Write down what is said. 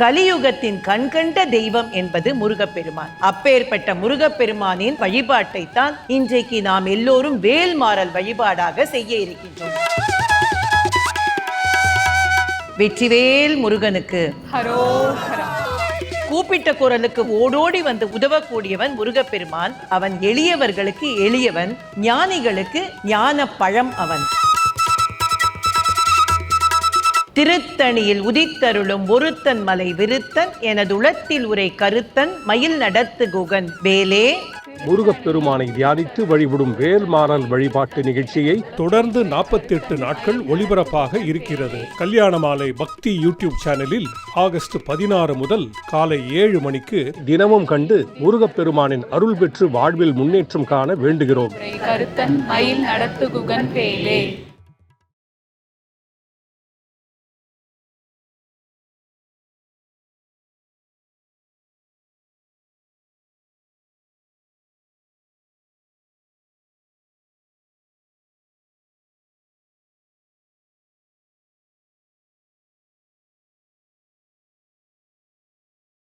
கலியுகத்தின் கண்கண்ட தெய்வம் என்பது முருகப்பெருமான். அப்பேற்பட்ட முருகப்பெருமானின் வழிபாட்டை தான் இன்றைக்கு நாம் எல்லோரும் வேல்மாறல் வழிபாடாக செய்ய இருக்கின்றோம். வெற்றிவேல் முருகனுக்கு. கூப்பிட்ட குரலுக்கு ஓடோடி வந்து உதவக்கூடியவன் முருகப்பெருமான். அவன் எளியவர்களுக்கு எளியவன் ஞானிகளுக்கு ஞான பழம் அவன். திருத்தணியில் உதித்தருளும் ஒருத்தன் மலை விருத்தன் எனதுளத்தில் உரை கருத்தன் மயில் நடத்து குகன். வேலே. முருகப்பெருமானை தியானித்து வழிபடும் வேல்மாறல் வழிபாட்டு நிகழ்ச்சியை தொடர்ந்து 48 நாட்கள் ஒளிபரப்பாக இருக்கிறது. கல்யாண மாலை பக்தி யூடியூப் சேனலில் ஆகஸ்ட் பதினாறு முதல் காலை ஏழு மணிக்கு தினமும் கண்டு முருகப்பெருமானின் அருள் பெற்று வாழ்வில் முன்னேற்றம் காண வேண்டுகிறோம்.